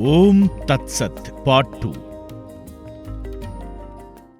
ఓం తత్సత్ part two.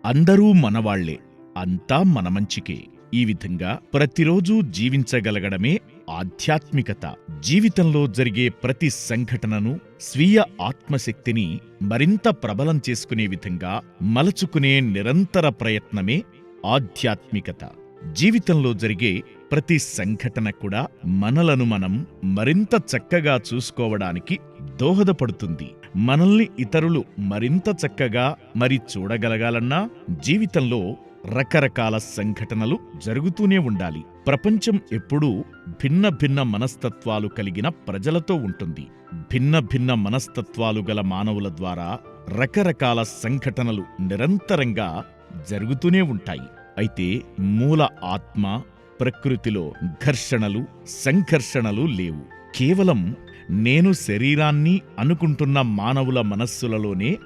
అందరూ మనవాళ్ళే అంతా మన మంచికే. ఈ విధంగా ప్రతిరోజు జీవించగలగడమే ఆధ్యాత్మికత. జీవితంలో జరిగే ప్రతి సంఘటనను స్వీయ ఆత్మశక్తిని మరింత ప్రబలం చేసుకునే విధంగా మలచుకునే నిరంతర ప్రయత్నమే ఆధ్యాత్మికత. జీవితంలో జరిగే ప్రతి సంఘటన కూడా మనలను మనం మరింత చక్కగా చూసుకోవడానికి దోహదపడుతుంది. మనల్ని ఇతరులు మరింత చక్కగా మరి చూడగలగాలన్నా జీవితంలో రకరకాల సంఘటనలు జరుగుతూనే ఉండాలి. ప్రపంచం ఎప్పుడూ భిన్న భిన్న మనస్తత్వాలు కలిగిన ప్రజలతో ఉంటుంది. భిన్న భిన్న మనస్తత్వాలు గల మానవుల ద్వారా రకరకాల సంఘటనలు నిరంతరంగా జరుగుతూనే ఉంటాయి. అయితే మూల ఆత్మ ప్రకృతిలో ఘర్షణలు సంఘర్షణలు లేవు. కేవలం నేను శరీరాన్ని అనుకుంటున్న మానవుల మనస్సులలోనే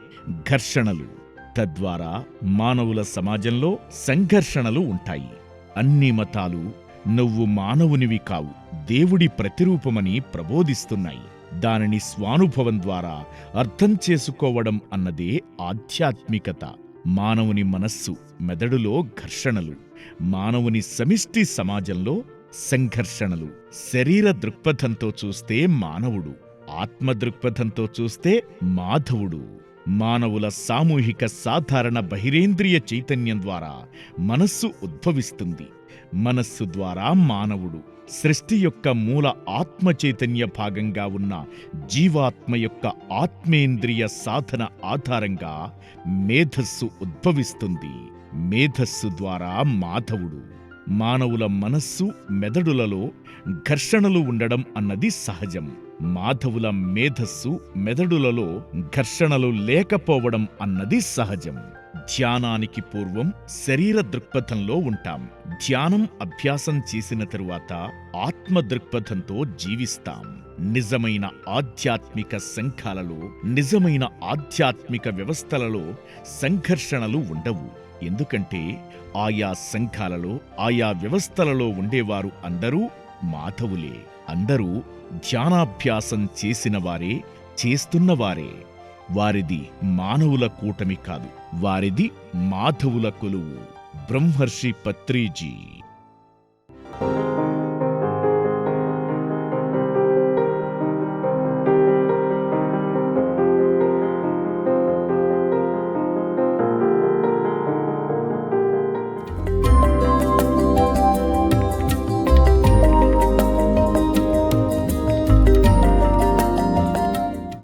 ఘర్షణలు. తద్వారా మానవుల సమాజంలో సంఘర్షణలు ఉంటాయి. అన్ని మతాలు నువ్వు మానవునివి కావు దేవుడి ప్రతిరూపమని ప్రబోధిస్తున్నాయి. దానిని స్వానుభవం ద్వారా అర్థం చేసుకోవడం అన్నదే ఆధ్యాత్మికత. మానవుని మనస్సు మెదడులో ఘర్షణలు మానవుని సమిష్టి సమాజంలో సంఘర్షణలు. శరీర దృక్పథంతో చూస్తే మానవుడు ఆత్మ దృక్పథంతో చూస్తే మాధవుడు. మానవుల సామూహిక సాధారణ బహిరేంద్రియ చైతన్యం ద్వారా మనస్సు ఉద్భవిస్తుంది. మనస్సు ద్వారా మానవుడు సృష్టి యొక్క మూల ఆత్మ చైతన్య భాగంగా ఉన్న జీవాత్మ యొక్క ఆత్మేంద్రియ సాధన ఆధారంగా మేధస్సు ఉద్భవిస్తుంది. మేధస్సు ద్వారా మాధవుడు మానవుల మనస్సు మెదడులలో ఘర్షణలు ఉండడం అన్నది సహజం. మాధవుల మేధస్సు మెదడులలో ఘర్షణలు లేకపోవడం అన్నది సహజం. ధ్యానానికి పూర్వం శరీర దృక్పథంలో ఉంటాం. ధ్యానం అభ్యాసం చేసిన తరువాత ఆత్మ దృక్పథంతో జీవిస్తాం. నిజమైన ఆధ్యాత్మిక సంఘాలలో నిజమైన ఆధ్యాత్మిక వ్యవస్థలలో సంఘర్షణలు ఉండవు. ఎందుకంటే ఆయా సంఘాలలో ఆయా వ్యవస్థలలో ఉండేవారు అందరూ మాధవులే. అందరూ ధ్యానాభ్యాసం చేసినవారే చేస్తున్నవారే. వారిది మానవుల కూటమి కాదు వారిది మాధవుల కొలువు. బ్రహ్మర్షి పత్రీజీ.